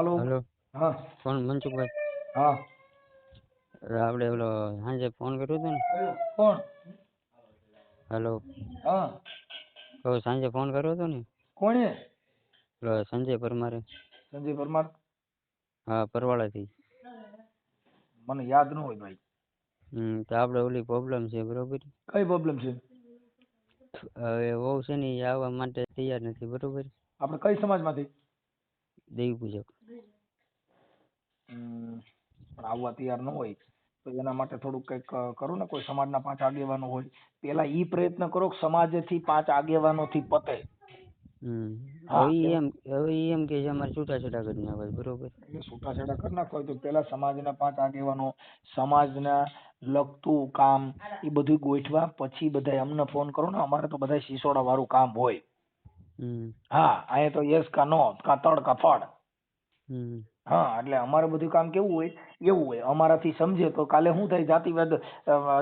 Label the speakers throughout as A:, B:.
A: હાલો.
B: Hello.
A: હા.
B: કોણ? મનસુખભાઈ.
A: હા.
B: આપણે ઓલો સાંજે ફોન કર્યો હતો ને?
A: કોણ?
B: હેલો.
A: હા.
B: તો સાંજે ફોન કર્યો હતો ને?
A: કોણે?
B: ઓલો સંજય પરમારે.
A: સંજય પરમાર?
B: હા પરવાળાથી.
A: મને યાદ ન હોય ભાઈ.
B: હમ તો આપણે ઓલી પ્રોબ્લેમ છે બરોબર?
A: કઈ પ્રોબ્લેમ છે?
B: હવે વહુ છે ને એ આવવા માટે તૈયાર નથી બરોબર?
A: આપણે કઈ સમાજમાંથી?
B: દેવી પૂજક.
A: હમ, પણ આવવા તૈયાર ન હોય. તો એના માટે થોડુંક કંઈક કરો ને કોઈ સમાજના પાંચ આગેવાનો હોય. પેલા ઈ પ્રયત્ન કરો કે સમાજથી પાંચ આગેવાનોથી પતે.
B: હમ હવે એમ. હવે એમ કે છે અમારે છૂટાછેડા કરી નાખવા બરોબર?
A: એટલે છૂટાછેડા કરી નાખો હોય તો પેલા સમાજના પાંચ આગેવાનો સમાજના લગતું કામ એ બધું ગોઠવા પછી બધાય અમને ફોન કરો ને અમારે તો બધા સિસોડા વાળું કામ હોય. હા અહીંયા તો યસ કા નો કા તડ કા ફળ હા એટલે અમારે બધું કામ કેવું હોય એવું હોય. અમારાથી સમજે તો કાલે શું થાય જાતિવાદ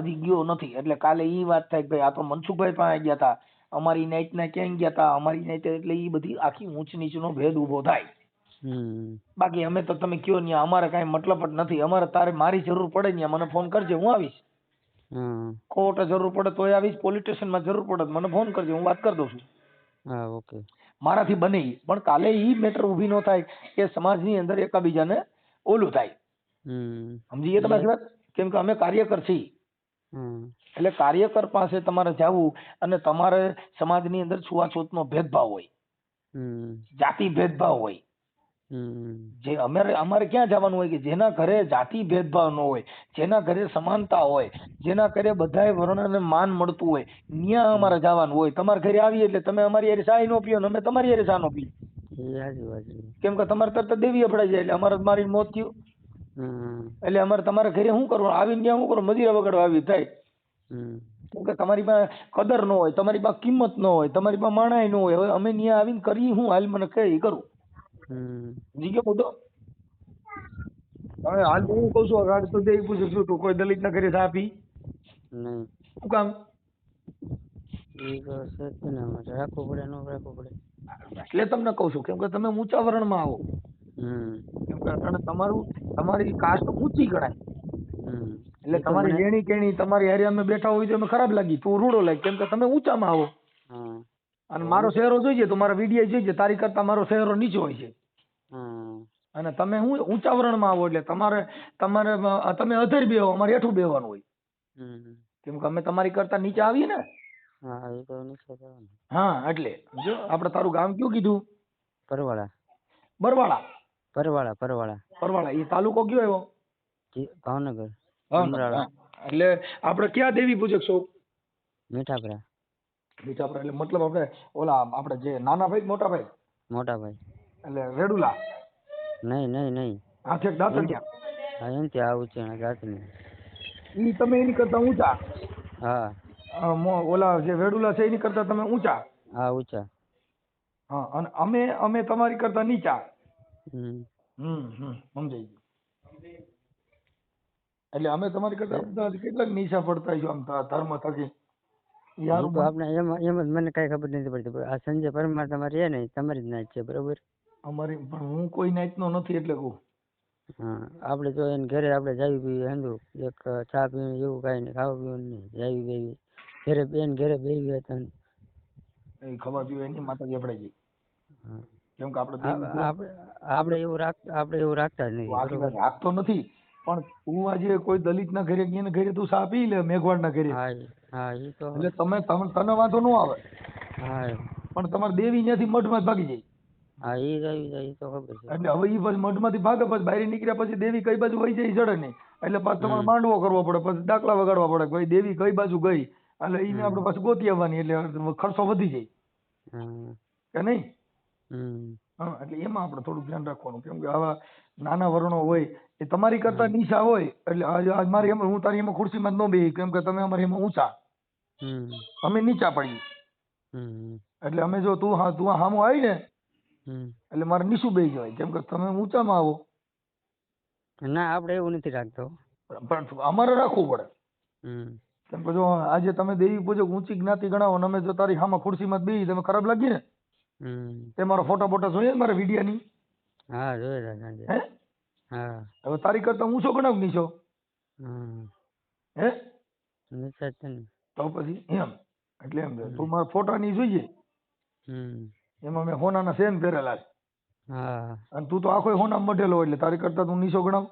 A: હજી ગયો નથી. એટલે કાલે એ વાત થાય કે ભાઈ આ તો મનસુખભાઈ પાસે ગયા હતા અમારી નાઈટ ના ક્યાં ગયા હતા અમારી નાઈટ એટલે એ બધી આખી ઊંચ નીચનો ભેદ ઊભો થાય. બાકી અમે તો તમે કયો ને અમારે કાંઈ મતલબ જ નથી. અમારે તારે મારી જરૂર પડે ને મને ફોન કરજે હું આવીશ. કોર્ટે જરૂર પડે તોય આવીશ પોલીસ સ્ટેશનમાં જરૂર પડે મને ફોન કરજે હું વાત કરી દઉં છું.
B: હા ઓકે.
A: મારાથી બને પણ કાલે ઈ મેટર ઊભી ન થાય કે સમાજની અંદર એકાબીજાને ઓલું થાય. સમજી ગયા તમારી વાત? કેમ કે અમે કાર્યકર છીએ. એટલે કાર્યકર પાસે તમારે જવું અને તમારે સમાજની અંદર છૂઆછૂતનો ભેદભાવ હોય.
B: હમ.
A: જાતિ ભેદભાવ હોય. જે અમારે અમારે ક્યાં જવાનું હોય કે જેના ઘરે જાતિ ભેદભાવ ન હોય જેના ઘરે સમાનતા હોય જેના ઘરે બધાય વર્ણને માન મળતું હોય ત્યાં અમારે જવાનું હોય. તમારા ઘરે આવીએ એટલે તમે અમારી હારે ચાય નો પીઓ ને અમે તમારી હારે ચા નો પીએ કેમ કે તમારે તરત દેવી અફડાઈ જાય એટલે અમારે મારી મોત થયું. એટલે અમારે તમારા ઘરે શું કરવું આવીને ત્યાં શું કરવું મજીરા વગાડવા આવી થાય. કેમ કે તમારી પાસે કદર ન હોય તમારી પાસે કિંમત ન હોય તમારી પાસે માણાય ન હોય. હવે અમે ત્યાં આવીને કરી હું હાલ મને કહે કરું. ગયો મુદ્દો? હવે હાલ હું કહું છું અગાડ તો પૂછું છું તું કોઈ દલિત ના ઘરે ચા
B: નહીં.
A: શું કામ?
B: રાખવું પડે ન રાખવું પડે.
A: એટલે તમને કહું છું કેમ કે તમે ઊંચા વર્ણમાં આવો.
B: હમ.
A: કેમ કે અટાણે તમારું તમારી કાસ્ટ ઊંચી ગણાય.
B: હમ.
A: એટલે તમારી લેણી કેણી તમારી હારે અમે બેઠા હોય તો અમે ખરાબ લાગી. તું રૂડો લાગે કેમ કે તમે ઊંચામાં આવો. અને મારો ચહેરો જોઈએ તો મારા વીડિયો જોઈએ તારી કરતા મારો ચહેરો નીચો હોય છે. અને તમે હું ઊંચા વરણમાં આવો એટલે તમારે તમારે તમે અધર બેહો અમારે હેઠું બેહવાનું હોય. કેમ કે અમે તમારી કરતા નીચે આવીએ ને?
B: હા
A: એટલે જો આપણે તારું ગામ કયું કીધું?
B: પરવાળા
A: બરવાળા?
B: પરવાળા પરવાળા
A: પરવાળા એ તાલુકો કયો આવ્યો?
B: ભાવનગર.
A: એટલે આપણે ક્યાં દેવી પૂજક છો?
B: મીઠાપરા.
A: બીજા એટલે મતલબ આપણે ઓલા આપણે જે નાના ભાઈ કે મોટા ભાઈ?
B: મોટા ભાઈ.
A: એટલે રેડુલા?
B: નહીં નહીં નહીં.
A: હાથે દાંતણિયા
B: હા એમથી આવું છે જાતની
A: ઈ તમે એની કરતા ઊંચા?
B: હા.
A: અ, મો- ઓલા જે વેડુલા છે એની કરતા તમે ઊંચા?
B: હા ઊંચા.
A: હા અને અમે અમે તમારી કરતા નીચા?
B: હમ.
A: હમ હમ સમજાઈ ગયું. એટલે અમે તમારી કરતા બધા કેટલાક નીચા પડતા છો આમ ધ- ધર્મ થકી.
B: એમ એમ જ મને કઈ ખબર નથી પડતી આ સંજય પરમાર તમારી છે ને તમારી જ નાચ છે બરોબર?
A: અમારી પણ હું કોઈ નાઈટ નથી એટલે કહું.
B: હા આપણે જો એને ઘરે આપણે જાવી પીવી એક ચા પીવું એવું કાંઈ નહીં ખાવા પીવું નહીં જાવી બેવી. ઘરે બેન ઘરે બેવી હતા
A: એ ખબર પીવે એની માતાજી કેમ કે આપણે
B: આપણે આપણે એવું રાખ આપણે એવું રાખતા જ નહીં
A: રાખતો નથી. પણ તું આજે કોઈ દલિત ના ઘરે ગઈ ઘરે તું સા પી લે મેઘવાડ ના ઘરે એટલે તમે તને વાંધો ન આવે. પણ તમારે દેવી ત્યાંથી મઠમાં ભાગી જાય. એટલે હવે ઈ પછી મઠમાંથી ભાગે પછી બહાર નીકળ્યા પછી દેવી કઈ બાજુ વહી જાય જડે નહીં. એટલે પાછું તમારે માંડવો કરવો પડે પછી દાખલા વગાડવા પડે ભાઈ દેવી કઈ બાજુ ગઈ? એટલે એને આપણે પાછું ગોતી આવવાની એટલે ખર્ચો વધી જાય. કે નહીં? એટલે એમાં આપણે થોડું ધ્યાન રાખવાનું. કેમ કે આવા નાના વર્ણો હોય એ તમારી કરતા નીચા હોય એટલે આજ મારી એમ હું તારી એમાં ખુરશીમાં જ ન બેહી કેમ કે તમે અમારી એમાં ઊંચા. અમે નીચા પડી. એટલે અમે જો તું હા તું હામો આવી ને એટલે મારે નીચું બેહી જવાય. કેમ કે તમે ઊંચામાં આવો.
B: ના આપણે એવું નથી રાખતો.
A: પણ અમારે રાખવું પડે. કેમ કે જો આજે તમે દેવી પૂજક ઊંચી જ્ઞાતિ ગણાવો ને અમે જો તારી હામાં ખુરશીમાં બેહી તમે ખરાબ લાગી ને તે મારો ફોટા બોટો જોઈએ મારા વિડિયાની?
B: હા જોઈએ
A: હે?
B: હા.
A: હવે તારી કરતા ઊંચો ગણાવ નીચો.
B: હમ.
A: હે?
B: નીચા છે ને.
A: તો પછી એમ એટલે એમ. તું મારા ફોટા ની જોઈએ
B: હમ.
A: એમાં મેં હોનાના સેન પહેરેલા છે.
B: હા.
A: અને તું તો આખો હોના મઢેલો એટલે તારી કરતા તું નીચો ગણાવ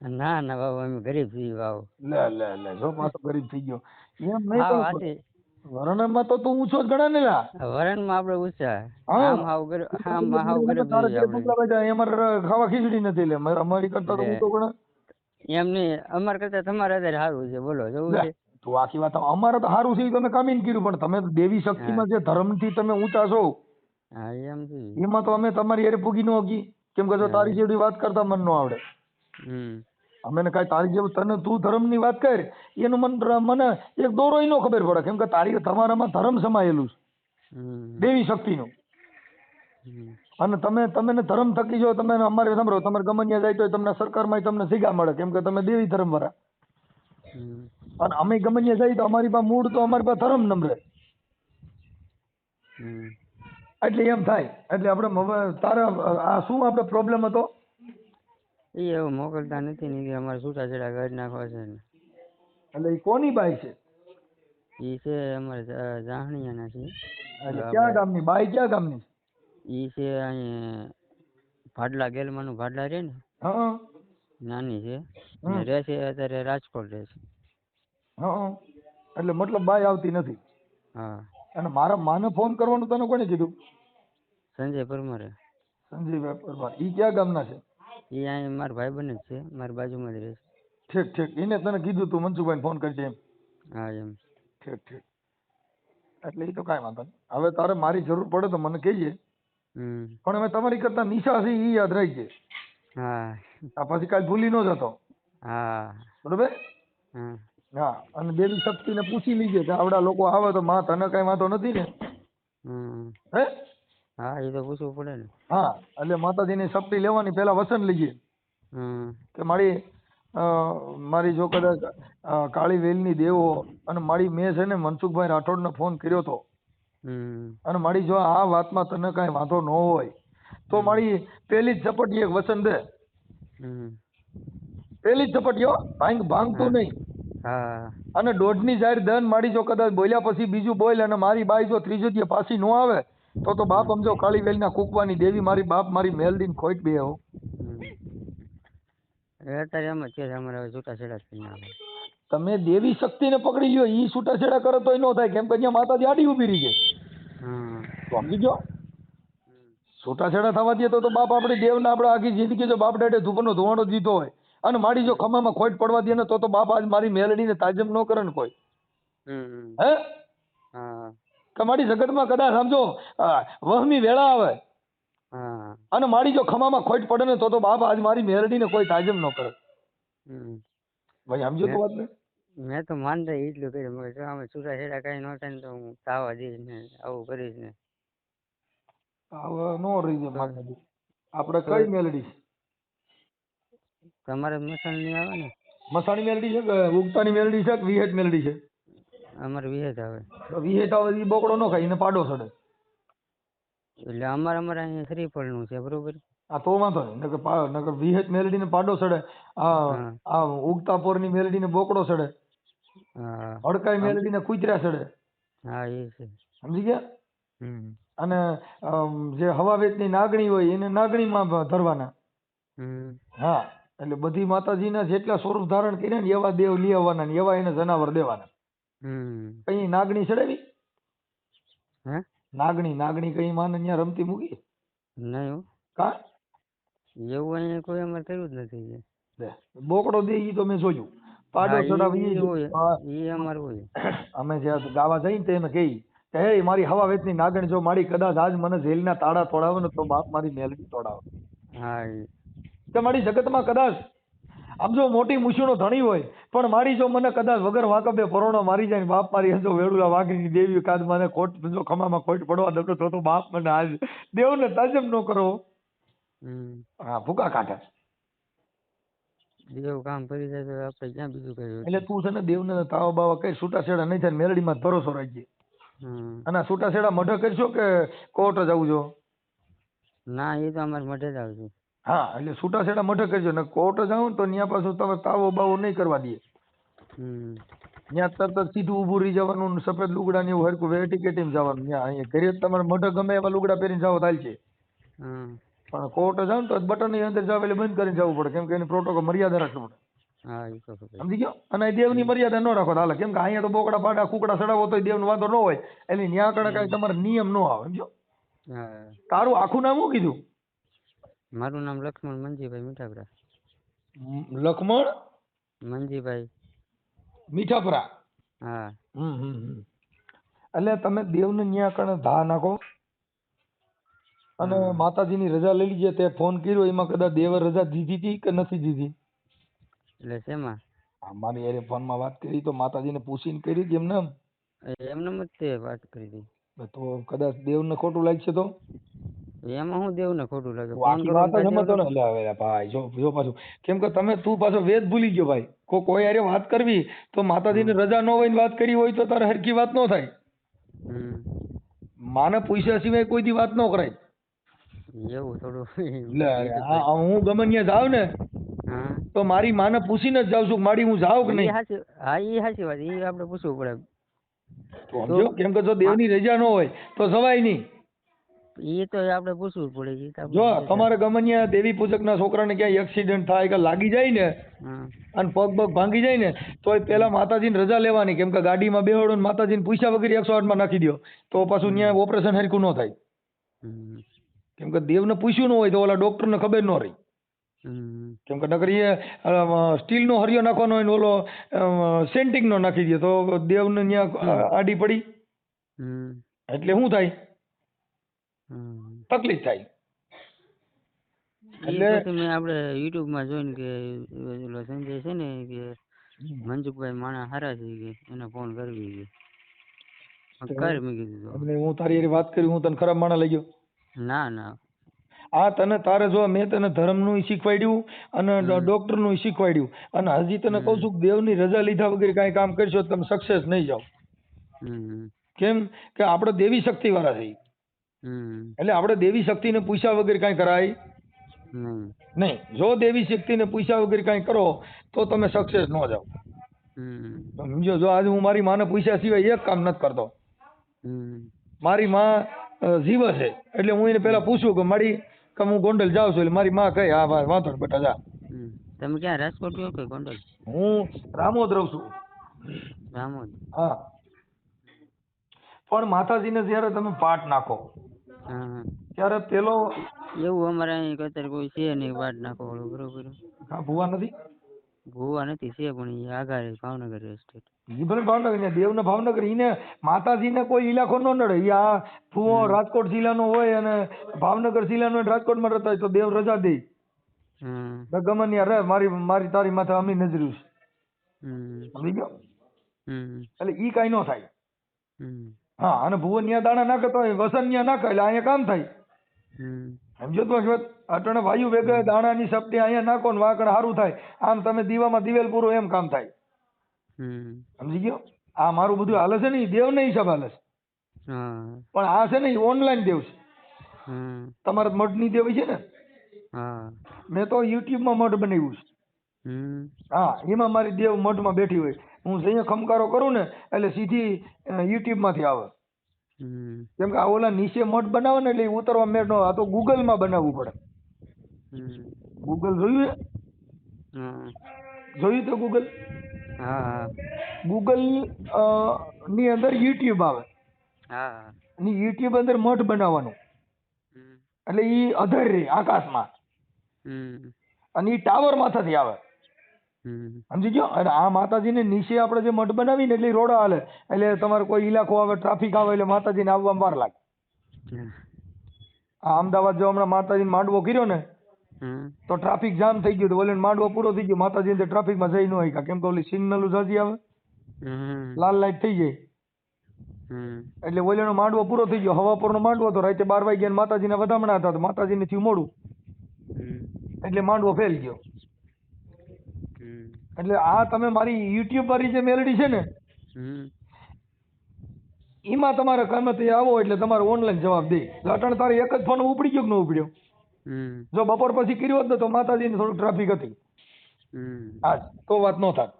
B: ના ના બાબા અમે ગરીબ છીએ બાબુ
A: લે લે લે જો પાછો ગરીબ થઈ ગયો. એમ નહીં
B: હા
A: કહું તો તું ઊંચો જ ગણા ને લા.
B: વરણમાં આપણે ઊંચા. આમ હાવ ગરીબ આમ હાવ
A: તારા અહીં અમારે ખાવા ખીચડી નથી લે. અમારી કરતા તો ઊંચો ગણે
B: એમ નહીં. અમાર કરતા તમારે અત્યારે સારું છે. બોલો જવું છે?
A: તું આખી વાત અમારે તો સારું છે તમે કામીન કર્યું પણ તમે તો દેવી શક્તિમાં જે ધર્મથી તમે ઊંચા છો.
B: એમ
A: તો અમે તમારી યારે પૂગી ન હોગી. કેમ કે જો તારી જેવડી વાત કરતા મન નો આવડે.
B: હમ.
A: અમે કઈ તારી જેવું તને તું ધર્મની વાત કર એનું મન મને એક દોરોય નો ખબર પડે કેમ કે તારી તમારામાં ધર્મ સમાયેલું છે. દેવી શક્તિનું.
B: નું
A: અને તમે તમે ધર્મ થકી જો તમે અમારે સાંભળો તમારે ગમનિયા જાય તો તમને સરકારમાં તમને સીગા મળે કેમ કે તમે દેવી ધર્મ વાળા અને અમે ગમનિયા જાય તો અમારી પાસે મૂળ તો અમારી પાસે ધર્મ નંબરે એટલે એમ થાય એટલે આપણે તારા આ શું આપણે પ્રોબ્લેમ હતો?
B: એ એવું મોકલતા નથી ને કે અમારે છૂટાછેડા કરી નાખવા છે ને.
A: એટલે એ કોની બાઈ છે?
B: એ છે અમારે જાહણિયાના છે.
A: ક્યાં ગામની? બાઈ ક્યાં ગામની?
B: એ છે અહીં ભાડલા ગેલમાનું ભાડલા રે ને. નાની છે. રહે છે અત્યારે રાજકોટ રહે છે
A: એટલે મતલબ બાઈ આવતી નથી.
B: હા.
A: અને મારા માને ફોન કરવાનું તને કોને કીધું?
B: સંજય પરમારે.
A: સંજય પરમાર. ઈ ક્યાં ગામના છે?
B: એ અહીં મારા ભાઈબંધ જ છે મારી બાજુમાં જ રહે છે.
A: ઠીક ઠીક. એને તને કીધું તું મનસુખભાઈને ફોન કરજે એમ.
B: હા એમ.
A: ઠીક ઠીક. એટલે એ તો કાંઈ વાંધો નહીં. હવે તારે મારી જરૂર પડે તો મને કહેજે. પણ હવે તમારી કરતા નિશા છે એ યાદ રાખજે.
B: હા.
A: આ પછી કાલ ભૂલી ન જતો.
B: હા.
A: બરોબર?
B: હા
A: હા અને દેવી શક્તિને પૂછી લીજે કે આવડા લોકો આવે તો માં તને કાંઈ વાંધો નથી ને?
B: હમ.
A: હે?
B: હા એ તો પૂછવું પડે ને.
A: હા એટલે માતાજીની શક્તિ લેવાની પહેલા વસન લીજે કે મારી મારી જો કદાચ કાળી વેલની દેવો અને મારી મેં છે ને મનસુખભાઈ રાઠોડને ફોન કર્યો તો. અને મારી જો આ વાતમાં તને કાંઈ વાંધો ન હોય તો મારી પહેલી જ ઝપટી એક વસન દે. પહેલી જ ઝપટીઓ ભાંગ ભાંગતું નહીં.
B: હા.
A: અને દોઢની જાહેર દન મારી જો કદાચ બોલ્યા પછી બીજું બોલ અને મારી બાઈ જો ત્રીજો દી પાછી ન આવે તો તો બાપ સમજો કાળી વેલના કૂકવાની દેવી મારી બાપ મારી મેલડીને ખોઈટ બે હો
B: અત્યારે એમ જ છે અમારે હવે છૂટાછેડા જ
A: તમે દેવી શક્તિને પકડી લ્યો ઈ છૂટાછેડા કરો તોય ન થાય કેમ કે અહીંયા માતાજી આડી ઊભી રહી છે. તો સમજી ગયો? છૂટાછેડા થવા દે તો તો બાપ આપણી દેવને આપણે આખી જિંદગી જો બાપ દાડે ધૂપનો ધોવાણો દીધો હોય અને મારી જો ખમામાં ખોટ પડવા દે ને તો તો બાપ આજ મારી મેલડીને તાજમ ન કરે ને કોઈ. હે?
B: હા.
A: કે મારી જગતમાં કદાચ સમજો વહમી વેળા આવે. અને મારી જો ખમામાં ખોટ પડે ને તો તો બાપ આજ મારી મેલડીને કોઈ તાજમ ન કરે. ભાઈ સમજો તો વાત ને?
B: મેં તો માનતા એટલું કર્યું. મગર જો આમાં છૂટાછેડા કઈ ન થાય ને તો હું તાવા દઈશ ને આવું કરીશ ને.
A: હવે નો રહી માતાજી આપણે કઈ મેલડી?
B: તમારે મસાણી આવે ને?
A: મસાણી મેલડી છે કે ઉગતાની મેલડી છે કે વિહેટ મેલડી છે?
B: અમારે વિહેત આવે.
A: તો વિહેટ આવે ઈ બોકડો ન ખાય એને પાડો સડે
B: એટલે અમારે અમારે અહીંયા શ્રીફળનું છે બરોબર?
A: આ તો વાંધો નહીં. નકર પા નકર વિહેટ મેલડીને પાડો સડે આ. આ ઉગતા પોરની મેલડીને બોકડો
B: સડે
A: હડકાઈ મેલડીને કૂતરા સડે
B: હા એ છે.
A: સમજી ગયા? અને જે હવા વેચની નાગણી હોય એને નાગણીમાં ભ- ધરવાના. હા એટલે બધી માતાજીના જેટલા સ્વરૂપ ધારણ કર્યા ને એવા દેવ લઈ આવવાના ને એવા એને જનાવર દેવાના. કઈ નાગણી ચડાવી?
B: હે?
A: નાગણી નાગણી કઈ માને ત્યાં રમતી મૂકી?
B: નહીં.
A: કા?
B: એવું અહીંયા કોઈ અમારે કર્યું જ નથી જે.
A: બોકડો દે ઈ તો મેં જોયું. પાડો ચડાવી ઈ
B: અમારે હોય.
A: અમે જ્યાં ગાવા જઈને તે કહી કે હે મારી હવા વેચની નાગણ જો મારી કદાચ આજ મને જેલના તાળા તોડાવે ને તો બાપ મારી મેલડી તોડાવે.
B: હા
A: તમારી મારી જગતમાં કદાચ આમ જો મોટી મૂછીનો ધણી હોય પણ મારી જો મને કદાચ વગર વાકબે પરોણો મારી જાય બાપ મારી જો વેડુલા વાઘની દેવી કાદ મને ખોટ જો ખમામાં ખોટ પડવા દે તો તો બાપ મને આજ દેવને તાજમ ન કરો. હા ભૂકા કાઢે.
B: દેવ કામ કરી જાય તો આપણે ક્યાં બીજું કર્યું
A: એટલે તું છે ને દેવને તાવ બાવા કઈ છૂટાછેડા નહીં થાય મેલડીમાં ભરોસો રાખજે. અને છૂટાછેડા મઢે કરશો કે કોર્ટ જ આવજો
B: ના એ તો અમારે મઢે જ આવશે.
A: હા એટલે છૂટાછેડા મઠે કરજો. ને કોર્ટ જાઓ ને તો ત્યાં પાછું તમે તાવો બાવો નહીં કરવા દે ત્યાં તરત જ સીધું ઊભું રહી જવાનું ને સફેદ લુગડા ને એવું હરખું વેટીકેટીમાં જવાનું. ત્યાં અહીંયા ઘરે તમારે મઢે ગમે એવા લુગડા પહેરીને જાવ થાય છે. પણ કોર્ટ જાવ ને તો બટનની અંદર જાવ એટલે બંધ કરીને જવું પડે. કેમ કે એની પ્રોટોકોલ મર્યાદા રાખવી પડે. સમજી ગયો? અને દેવની મર્યાદા ન રાખો હાલે. કેમ કે અહીંયા તો બોકડા પાડા કુકડા સડાવો તો દેવનો વાંધો ન હોય. એટલે ન્યા કણે કાંઈ તમારે નિયમ ન આવે. સમજો તારું આખું નામ શું કીધું?
B: મારું નામ લક્ષ્મણ મંજીભાઈ મીઠાપરા.
A: લખમણ
B: મંજીભાઈ.
A: મીઠાપરા?
B: હા.
A: હમ હમ હમ. એટલે તમે દેવને ન્યા કણે ધા નાખો. અને માતાજીની રજા લઈ લીજે તે ફોન કર્યો એમાં કદાચ દેવે રજા દીધી હતી કે નથી દીધી?
B: એટલે શેમાં?
A: આ મારી હારે ફોનમાં વાત કરી તો માતાજીને પૂછીને કરી હતી એમને એમ?
B: એ એમને જ તે વાત કરી હતી
A: તો કદાચ દેવને ખોટું લાગશે તો?
B: એમાં હું દેવું ને ખોટું લાગે. કરો
A: વાત જ સમજતો ને એટલે ભાઈ જો જો પાછું. કેમ કે તમે તું પાછો વેદ ભૂલી ગયો ભાઈ. કો કોઈ હારે વાત કરવી તો માતાજીની રજા ન હોય ને વાત કરી હોય તો તારે હરખી વાત ન થાય. માને પૂછ્યા સિવાય કોઈ દી વાત ન કરાય.
B: એવું થોડું
A: એટલે હું ગમનિયા જાઉં ને તો મારી માને પૂછીને જ જાઉં છું મારી હું જાઉં કે નહીં?
B: હા એ હાચી વાત એ આપણે પૂછવું પડે.
A: કેમ કે જો દેવની રજા ન હોય તો જવાય નહીં.
B: ઈ તો આપણે પૂછવું પડે
A: જો. તમારે ગમે દેવી પૂજકના છોકરાને ક્યાંય એક્સિડન્ટ થાય કે લાગી જાય ને અને પગ પગ ભાંગી જાય ને તો એ પેલા માતાજીને રજા લેવાની કેમ કે ગાડીમાં બેહોડો ને માતાજીને પૂછ્યા વગર એકસો આઠમાં નાખી દો તો પાછું ત્યાં ઓપરેશન હરખું ન થાય. કેમ કે દેવને પૂછ્યું ન હોય તો ઓલા ડોક્ટરને ખબર ન રહી. કેમ કે નકર એ સ્ટીલનો હરિયો નાખવાનો હોય ને ઓલો સેન્ટિંગનો નાખી દે તો દેવને ત્યાં આડી પડી. એટલે શું થાય? તકલીફ થાય.
B: એટલે મેં આપણે યુટ્યુબમાં જોઈને કે ઓલો સંજય છે ને કે મનસુખભાઈ માણા હારા છે કે એને ફોન કરવી
A: છે.
B: કર મેં કીધું
A: અમને હું તારી વાત કરી હું તને ખરાબ માણા લઈ ગયો.
B: ના ના.
A: આ તને તારે જો મેં તને ધર્મનું નું શીખવાડ્યું અને ડોક્ટરનું નું શીખવાડ્યું. અને હજી તને કહું છું દેવ દેવની રજા લીધા વગર કાંઈ કામ કરશો તો તમે સક્સેસ નહીં જાઓ. કેમ? કે આપણે દેવી શક્તિ વાળા
B: હમ
A: એટલે આપણે દેવી શક્તિને પૂછ્યા વગર કાંઈ કરાય?
B: નહીં.
A: જો દેવી શક્તિને પૂછ્યા વગર કાંઈ કરો તો તમે સક્સેસ ન જાઓ. સમજો જો આજે હું મારી માને પૂછ્યા સિવાય એક કામ નથી કરતો. મારી માં જીવે છે. એટલે હું એને પેલા પૂછું કે મારી કે હું ગોંડલ જાઉં છું એટલે મારી માં કહે હા ભાઈ વાંધો નહીં બેટા જા.
B: તમે ક્યાં રાજકોટ ગયો કે ગોંડલ?
A: હું રામોદ રહું છું.
B: રામોદ?
A: હા. પણ માતાજીને જ્યારે તમે પાઠ નાખો ત્યારે પેલો
B: એવું અમારે અહીં કતર કોઈ છે નહીં વાટ નાખો વાળું બરોબર.
A: હા ભુવા નથી?
B: ભૂવા નથી છે પણ એ આઘારે ભાવનગર એસ્ટેટ
A: ઈ ભલે ભાવનગર ને દેવને ભાવનગર ઈને માતાજીને કોઈ ઇલાકો ન નડે. ઈ આ ભૂવો રાજકોટ જિલ્લાનો હોય અને ભાવનગર જિલ્લાનો હોય ને રાજકોટમાં રહેતા હોય તો દેવ રજા દે.
B: હમ.
A: ગમન યાર ત્યાં મારી મારી તારી માથે અમી નજર્યું છે
B: હમ.
A: સમજી ગયો?
B: હમ.
A: એટલે ઈ કાઈ ન થાય.
B: હમ.
A: હા અને ભુવન ન્યા દાણા નાખે તો વસન ન્યા નાખે એટલે અહીંયા કામ થાય. સમજો તો છો અટણ વાયુ દાણા દાણાની સપટી અહીંયા નાખો ને વાકડ સારું થાય. આમ તમે દીવામાં દિવેલ પૂરો એમ કામ થાય.
B: હમ.
A: સમજી ગયો? આ મારું બધું હાલે છે ને દેવ ને હિસાબ હાલે છે. પણ આ છે ને ઓનલાઈન દેવ છે. તમારા મઢની દેવી છે ને? મેં તો યુટ્યુબમાં મઢ બનાવ્યું છે. હા એમાં મારી દેવ મઢમાં બેઠી હોય. હું જઈએ ખમકારો કરું ને એટલે સીધી યુટ્યુબમાંથી આવે. કેમ કે આ ઓલા નીચે મઠ બનાવે ને એટલે ઉતરવા મેળ નો આ તો ગૂગલમાં બનાવવું પડે. ગૂગલ જોયું જોયું તો ગૂગલ? અ, ની અંદર યુટ્યુબ આવે.
B: હા
A: અને યુટ્યુબ અંદર મઠ બનાવવાનું. એટલે ઈ અધર રે આકાશમાં.
B: હમ.
A: અને ઈ ટાવર માથાથી આવે. સમજી ગયો? અને આ માતાજીને નીચે આપણે જે મઠ બનાવીને એટલે રોડા હાલે એટલે તમારે કોઈ ઇલાકો આવે ટ્રાફિક આવે એટલે માતાજીને આવવામાં વાર લાગે. આ અમદાવાદ જો હમણાં માતાજીને માંડવો કર્યો ને તો ટ્રાફિક જામ થઈ ગયું ઓલે માંડવો પૂરો થઈ ગયો માતાજીને ટ્રાફિકમાં જઈ ન હોય કેમ કે ઓલી સિગ્નલ જાજી આવે લાલ લાઈટ થઈ જાય. એટલે ઓલેનો માંડવો પૂરો થઈ ગયો. હવાપુરનો માંડવો તો રાતે બાર વાગ્યા માતાજીના વધામણા હતા તો માતાજીને થયું મોડું. એટલે માંડવો ફેલ ગયો. એટલે આ તમે મારી યુટ્યુબ વાળી જે મેલડી છે ને
B: હમ.
A: એમાં તમારે કામે તે આવો એટલે તમારે ઓનલાઈન જવાબ દે. એટલે અટાણે તારે એક જ ફોન ઉપડી ગયો કે ન ઉપડ્યો? જો બપોર પછી કર્યો હોત ને તો માતાજીની થોડુંક ટ્રાફિક હતી. હા તો વાત ન થાત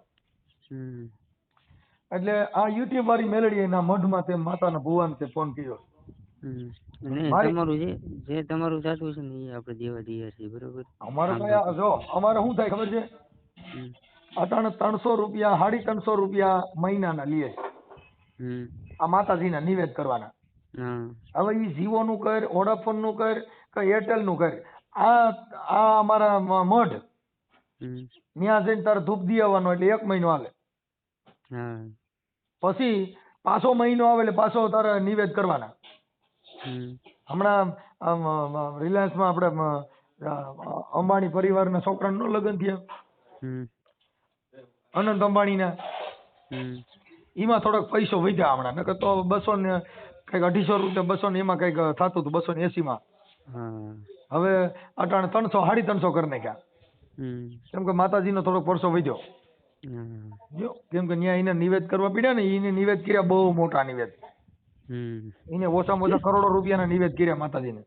A: એટલે આ યુટ્યુબ વાળી મેલડી એના મઢમાં તે માતાના ભુવાન તે ફોન કર્યો. મારી-
B: તમારું જે જે તમારું થતું છે ને એ આપણે દેવા તૈયાર છીએ બરોબર?
A: અમારે જો અમારે શું થાય ખબર છે? અટાણે ત્રણસો રૂપિયા સાડી ત્રણસો રૂપિયા મહિનાના
B: લીએ
A: આ માતાજીના નિવેદ કરવાના. હવે એ જીઓનું કર વોડાફોનનું કર કે એરટેલનું કર. આ આ અમારા મઢ. ત્યાં જઈને તારે ધૂપ દી આવવાનો એટલે એક મહિનો આવે પછી પાછો મહિનો આવે એટલે પાછો તારે નિવેદ કરવાના.
B: હમ.
A: હમણાં રિલાયન્સમાં આપણે અંબાણી પરિવારના છોકરાનું લગ્ન થયા. અનંત અંબાણીના.
B: ના
A: એમાં થોડોક પૈસો વધ્યા હમણાં. નકર તો બસો ને કંઈક અઢીસો રૂપિયા બસો ને એમાં કંઈક થતું હતું બસો ને એસી
B: માં
A: હવે અટાણે ત્રણસો સાડી ત્રણસો કરી નાખ્યા. કેમ કે માતાજીનો થોડોક પરસો વધ્યો. જો કેમ કે ત્યાં એને નિવેદ કરવા પડ્યા ને એને નિવેદ કર્યા બહુ મોટા નિવેદ. એને ઓછામાં ઓછા કરોડો રૂપિયાના નિવેદ કર્યા માતાજીને.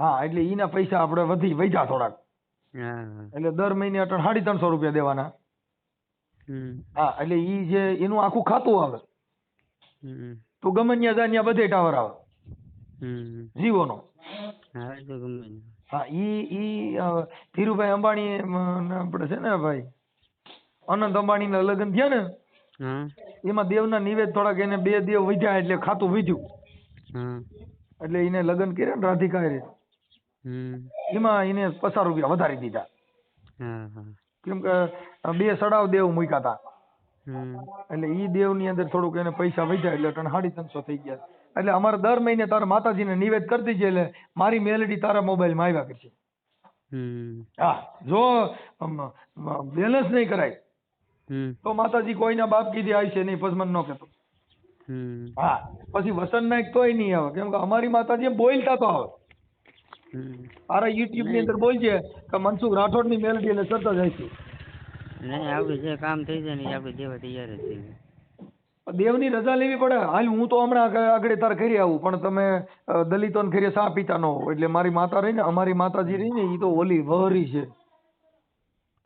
A: હા એટલે એના પૈસા આપણે વધી વધ્યા થોડાક. એટલે દર મહિને અટાણે સાડી ત્રણસો રૂપિયા દેવાના. હા એટલે ઈ જે એનું આખું ખાતું આવે. તો ગમે ત્યાં જાય ત્યાં બધે ટાવર આવે. જીવોનો.
B: હા
A: ઈ ઈ ધીરુભાઈ અંબાણી આપણે છે ને ભાઈ અનંત અંબાણી ના લગ્ન થયા ને એમાં દેવના નિવેદ થોડાક એને બે દેવ વધ્યા એટલે ખાતું વધ્યું. એટલે એને લગ્ન કર્યા ને રાધિકા એમાં એને પચાસ રૂપિયા વધારી દીધા. કેમ કે બે સડાવ દેવ મૂક્યા હતા એટલે ઈ દેવની અંદર થોડુંક એને પૈસા વધ્યા એટલે ત્રણ સાડી ત્રણસો થઈ ગયા. એટલે અમારે દર મહિને તારા માતાજીને નિવેદ કરતી છે એટલે મારી મેલડી તારા મોબાઈલમાં આવ્યા કરશે.
B: હમ.
A: હા જો બેલેન્સ નહીં કરાય. તો માતાજી કોઈના બાપ કીધી આવી છે નહીં પસમન મને ન કહેતો.
B: હમ.
A: હા પછી વસંત નાયક તોય નહીં આવે. કેમ કે અમારી માતાજી બોલતા તો આવે.
B: હમ
A: મારા યુટ્યુબની અંદર બોલજે કે મનસુખ રાઠોડની મેલડી એટલે સરતો જાય છે.
B: નહીં આપણે જે કામ થઈ જાય ને આપણે દેવા તૈયાર જ છીએ
A: દેવની રજા લેવી પડે. હાલ હું તો હમણાં આગળ તાર કરી આવું પણ તમે દલિતો દલિતોને ઘરે સા પીતા ન હો. એટલે મારી માતા રહી ને અમારી માતાજી રહી ને એ તો ઓલી વહરી છે.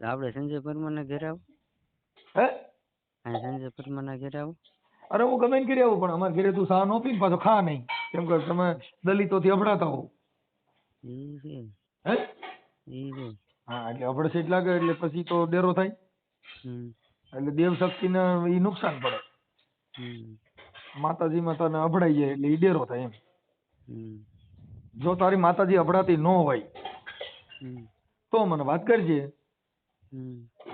B: આપણે સંજય પરમારના ઘેર આવું?
A: હે?
B: સંજય સંજય પરમારના ઘેર આવું?
A: અરે હું ગમે ને કરી આવું પણ અમારા ઘરે તું સા નો પી ને પાછો ખા નહીં. કેમ કે તમે દલિતોથી અભડાતા હો.
B: એ છે?
A: હે?
B: એ છે?
A: હા એટલે અભડસેટ લાગે એટલે પછી તો ડેરો થાય. એટલે દેવ શક્તિને ઈ નુકસાન પડે.
B: માતાજી
A: માતાજીમાં તને અભડાઈ જાય એટલે ઈ ડેરો થાય એમ. જો તારી માતાજી અભડાતી ન હોય તો મને વાત કરજે.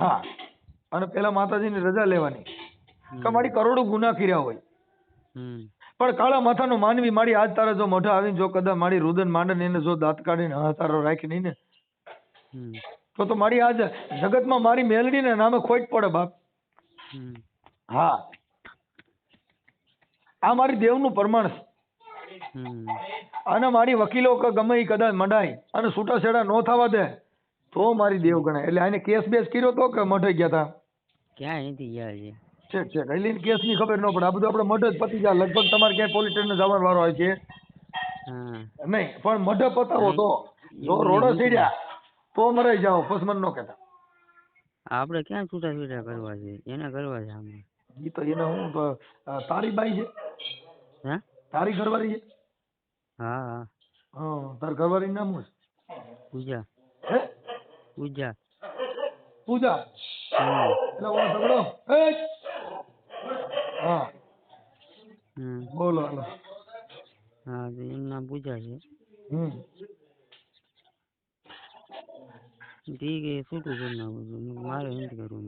A: હા. અને પેલા માતાજીની રજા લેવાની. કે મારી કરોડો ગુના કર્યા હોય. પણ કાળા માથાનો માનવી મારી આજ તારા જો મોઢા આવીને જો કદા મારી રુદન માંડન એને જો દાંત કાઢીને હતારો રાખી નહીં ને તો તો મારી આજ જગતમાં મારી મેલડીને નામે ખોટ પડે બાપ. હા. આ મારી દેવનું પ્રમાણ અને મારી વકીલો કે ગમે એ કદાચ મંડાય અને છૂટાછેડા ન થવા દે તો મારી દેવ ગણાય. એટલે આને કેસ બેસ કર્યો તો કે મઢે ગયા હતા
B: ક્યાં અહીંથી ગયા છે?
A: છેક છે. એટલે કેસની ખબર ન પડે. આ બધું આપણે મઢ જ પતી જાય. લગભગ તમારે ક્યાંય પોલીસ સ્ટેશન જવાનો વારો હોય છે. નહીં પણ મઢ પતાવો તો. જો રોડો સીડ્યા તો મરાઈ જાઓ. પછી મને ન કહેતા.
B: આપણે ક્યાં છૂટા છૂટા કરવા છે? એને કરવા છે આમાં
A: એ તો એને હું તારી બાઈ છે?
B: હે?
A: તારી ઘરવાળી છે?
B: હા હા.
A: હા તાર ઘરવાળી નામ શું
B: પૂજા.
A: હે?
B: પૂજા.
A: પૂજા? એટલે ઓલો ઝઘડો? એ! હા બોલો હાલો
B: હા એનું નામ પૂજા છે.
A: હમ.
B: ઠીક એ છૂટું કરી નાખું છું? મારે નથી કરવું.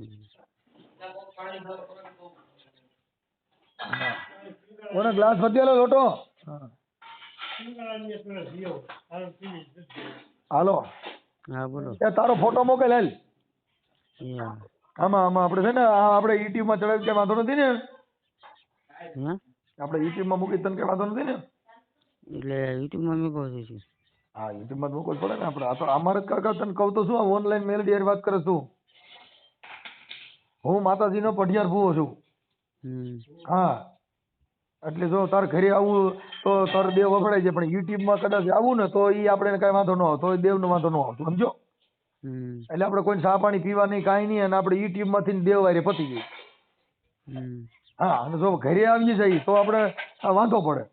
A: કોને ગ્લાસ વધેલો લોટો? હા. હાલો.
B: હા બોલો.
A: એ તારો ફોટો મોકલ હેલ. આમાં આમાં આપણે છે ને આપણે યુટ્યુબમાં ચડાવી કે વાંધો નથી ને?
B: હે?
A: આપણે યુટ્યુબમાં મૂકી તને કઈ વાંધો નથી ને?
B: એટલે YouTube માં મૂકો છું
A: હા યુટ્યુબમાં મૂકવું પડે ને આપણે. આ તો અમારે જ કાકા તને કહું તો શું ઓનલાઈન મેલડી વાત કરે તું હું માતાજીનો પઢિયાર ભૂવો છું. હા. એટલે જો તાર ઘરે આવવું તો તાર દેવ વફડાય છે પણ યુટ્યુબમાં કદાચ આવું ને તો એ આપણે કાંઈ વાંધો ન આવતો તો દેવનો વાંધો ન આવતો સમજો?
B: હમ.
A: એટલે આપણે કોઈ ચા પાણી પીવા નહીં કાંઈ નહીં અને આપણે યુટ્યુબમાંથી દેવ વારે પતી ગઈ
B: હમ.
A: હા અને જો ઘરે આવી જઈએ તો આપણે વાંધો પડે.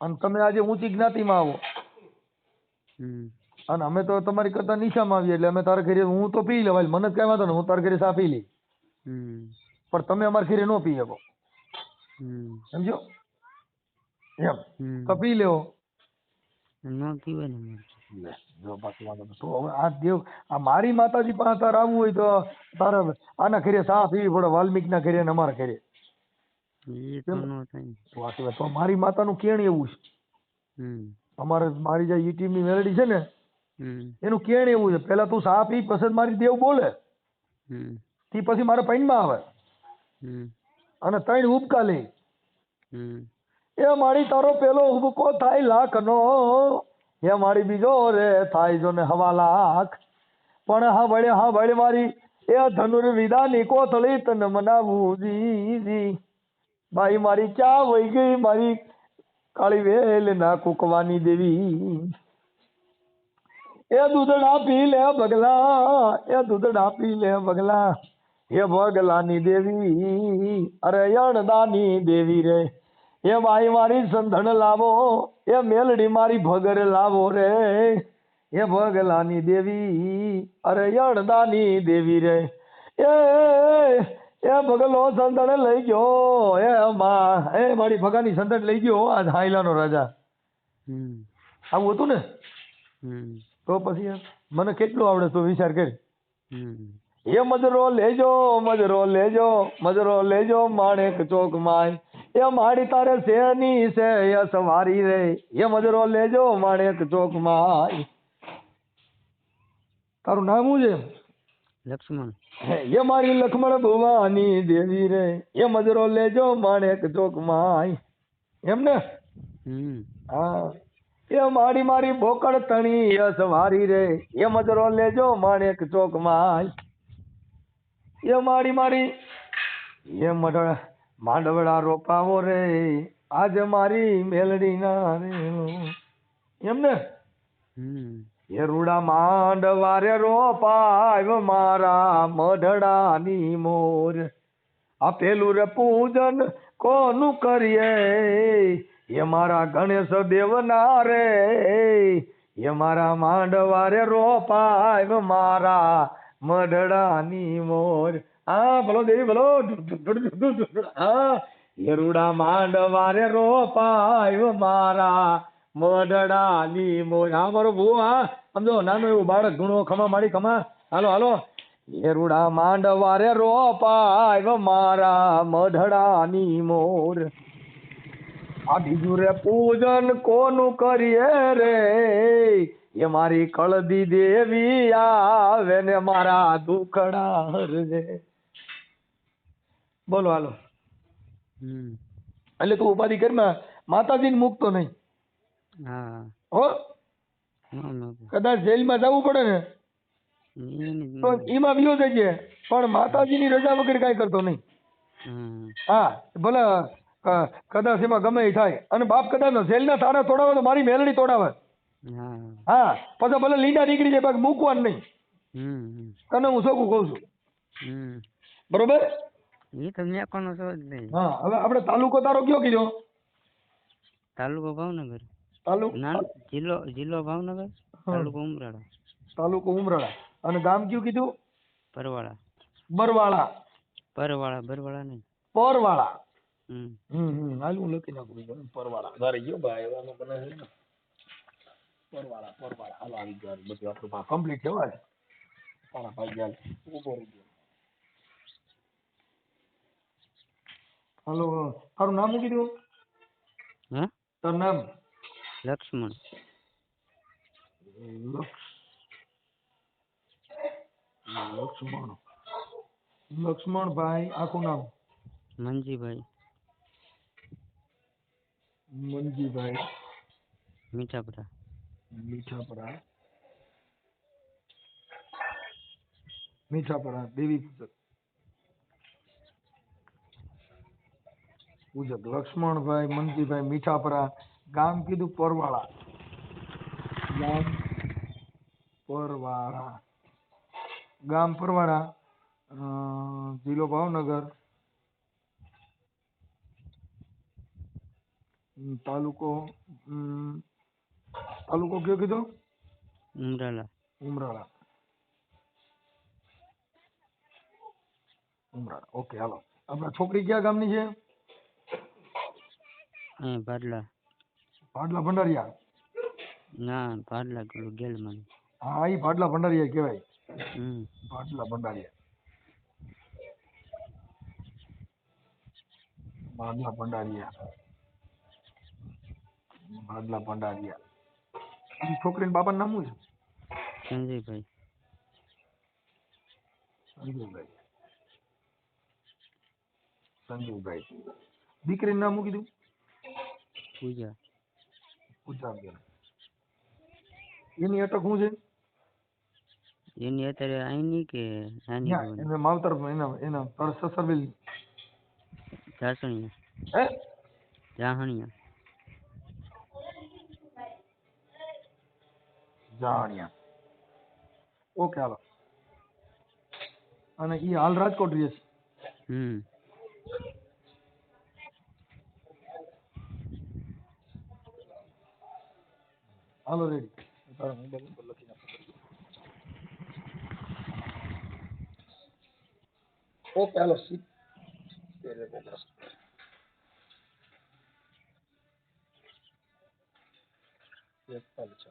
A: અને તમે આજે ઊંચી જ્ઞાતિમાં આવો. અને અમે તો તમારી કરતા નીચામાં આવીએ એટલે અમે તારા ઘરે હું તો પી લેવાય મને જ કઈ વાંધો નહીં હું તારા ઘરે ચા પી લઈ. પણ તમે અમારા ઘરે ન પી શકો.
B: હમ.
A: સમજો? એમ. તો પી લેવો
B: ન પીવાય ને મારે
A: જો બાકી વાંધો નહીં. તો હવે આ દેવ આ મારી માતાજી પાસે તારે આવવું હોય તો તારે આના ઘરે ચા પીવી પડે વાલ્મીકના ઘરે ને અમારા ઘરે.
B: એ તો ન થાય. ને
A: વાસી વાત. તો મારી માતાનું કેણ એવું છે.
B: હમ.
A: અમારે મારી જે યુટ્યુબની મેલડી છે ને
B: હમ.
A: એનું કેણ એવું છે. પેલા તું ચા પી પછી જ મારી દેવ બોલે.
B: હમ.
A: પછી પછી મારા પૈનમાં આવે.
B: હમ.
A: અને ત્રણ ઉબકા લે.
B: હમ.
A: એ મારી તારો પેલો ઉબકો થાય લાખનો. એ મારી બીજો રે થાય જો ને હવા લાખ. પણ હા વળે હા વળે મારી, એ ધનુર્વિદાની કોથળી તને મનાવું જીજી. બાઈ મારી ક્યાં વહી ગઈ મારી? કાળી વેલ ના કુકવાની દેવી. એ દૂધડા પી લે બગલા, એ દૂધડા પી લે બગલા. હે બગલાની દેવી અરે અણદાની દેવી રે. એ માઈ મારી સંધણ લાવો એ મેલડી મારી ભગર લાવો રે. એ ભગલાની દેવી અરે અડદાની દેવી રે. એ એ ભગલો સંધણ લઈ ગયો એ માં એ મારી ભગાની સંધણ લઈ ગયો આ હાઈલાનો રાજા.
B: હમ.
A: આવું હતું ને?
B: હમ.
A: તો પછી મને કેટલું આવડે તો વિચાર કર.
B: હમ.
A: એ મજરો લેજો મજરો લેજો મજરો લેજો માણેક ચોક માય એ માડી તારે શેની છે? યસ મારી રે. એ મજરો લેજો માણેક ચોક માય તારું નામ શું છે?
B: લક્ષ્મણ.
A: એ મારી લક્ષ્મણ ભુવાની દેવી રે. એ મજરો લેજો માણેક ચોક માય એમ ને? હા. એ મારી મારી બોકડ તણી યસ મારી રે. એ મજરો લેજો માણેક ચોક માય એ મારી મારી એ મઢ માંડવડા રોપાવો રે આજ મારી મેલડી ના રે એમ ને?
B: હમ.
A: એ રૂડા માંડવા રે રોપાય મારા મઢડાની મોર. આ પેલું રે પૂજન કોનું કરીએ? એ મારા ગણેશ દેવના રે. એ મારા માંડવા રે રોપાય મારા મઢડાની મોર. હા ભલો દેવી ભલો હા એ રૂડા માંડવા રે રોપાય મારા મઢડાની હા, મારો ભૂ હા. સમજો નાનો એવું બાળક, ઘણો, ખમા, મારી ખમા. હાલો હાલો. એરુડા માંડવા રે રોપાય મારા મઢડાની મોર. આ બીજું રે પૂજન કોનું કરીએ રે? એ મારી કળદી દેવી આવે ને મારા દુખડા હરજે બોલો હાલો. એટલે તું ઉપાધિ કરમાં માતાજીને મૂકતો નહીં.
B: હા.
A: હો? કદાચ જેલમાં જવું પડે ને તો એમાં વિયો જજે પણ માતાજીની રજા વગર કાંઈ કરતો નહીં. હા. ભલે કદાચ એમાં ગમે એ થાય. અને બાપ કદાચ જેલના તારા તોડાવે તો મારી મેલડી તોડાવે.
B: હા.
A: પછી ભલે લીંડા નીકળી જાય બાકી મૂકવાનું નહીં. તને હું શું કહું છું? બરોબર?
B: એ તો મેં કોનો છો જ નહીં.
A: હા હવે આપણે તાલુકો તારો કયો કીધો?
B: તાલુકો ભાવનગર.
A: તાલુકો?
B: ના જિલ્લો જિલ્લો ભાવનગર તાલુકો ઉમરાળા.
A: તાલુકો ઉમરાળા. અને ગામ કયું કીધું?
B: પરવાળા
A: બરવાળા.
B: પરવાળા બરવાળા નહીં.
A: પરવાળા.
B: હમ.
A: હમ હમ હાલ હું લખી નાખું પરવાળા. ઘરે ગયો ભાઈ હવે બને છે પરવાળા પરવાળા. હાલો આવી ગયા બધું આપણું કમ્પ્લીટ ભાઈ ગયા ઊભો રહી ગયો. હાલો તારું નામ શું કીધું?
B: હે?
A: તારું નામ?
B: લક્ષ્મણ.
A: લક્ષ લક્ષ્મણ. લક્ષ્મણભાઈ આખું નામ?
B: મંજીભાઈ.
A: મંજીભાઈ.
B: મીઠાપરા.
A: મીઠાપરા. મીઠાપરા દેવી પૂજક પૂજક લક્ષ્મણભાઈ મનજીભાઈ મીઠાપરા ગામ કીધું પરવાળા. ગામ પરવાળા. ગામ પરવાળા જિલ્લો ભાવનગર. તાલુકો તાલુકો કયો કીધો?
B: ઉમરાળા.
A: ઉમરાળા. ઉમરાળા. ઓકે હાલો. આપણા છોકરી કયા ગામની છે?
B: અહીં ભાડલા.
A: ભાડલા ભંડારિયા?
B: ના ભાડલા પેલું ગેલમાં
A: હા ભાડલા ભંડારિયા કહેવાય.
B: હમ.
A: ભાડલા ભંડારિયા. ભાડલા ભંડારિયા. ભાડલા ભંડારિયા. છોકરીના બાપાનું નામ શું છે?
B: સંજયભાઈ.
A: સંજયભાઈ. સંજયભાઈ. દીકરીનું નામ શું કીધું?
B: પૂજા
A: પૂજાબેન એની અટક શું છે
B: એની અત્યારે અહીંની કે નાની
A: ન્યા,
B: ભવન
A: એને માવતર એના એના તારા સસરવેલ
B: જાસણિયા
A: હે
B: જાહણિયા
A: જાણ્યા ઓકે હાલો અને ઈ હાલ રાજકોટ રહે છે
B: હમ
A: হ্যালো রেডি ও প্যালোসি প্যালোসি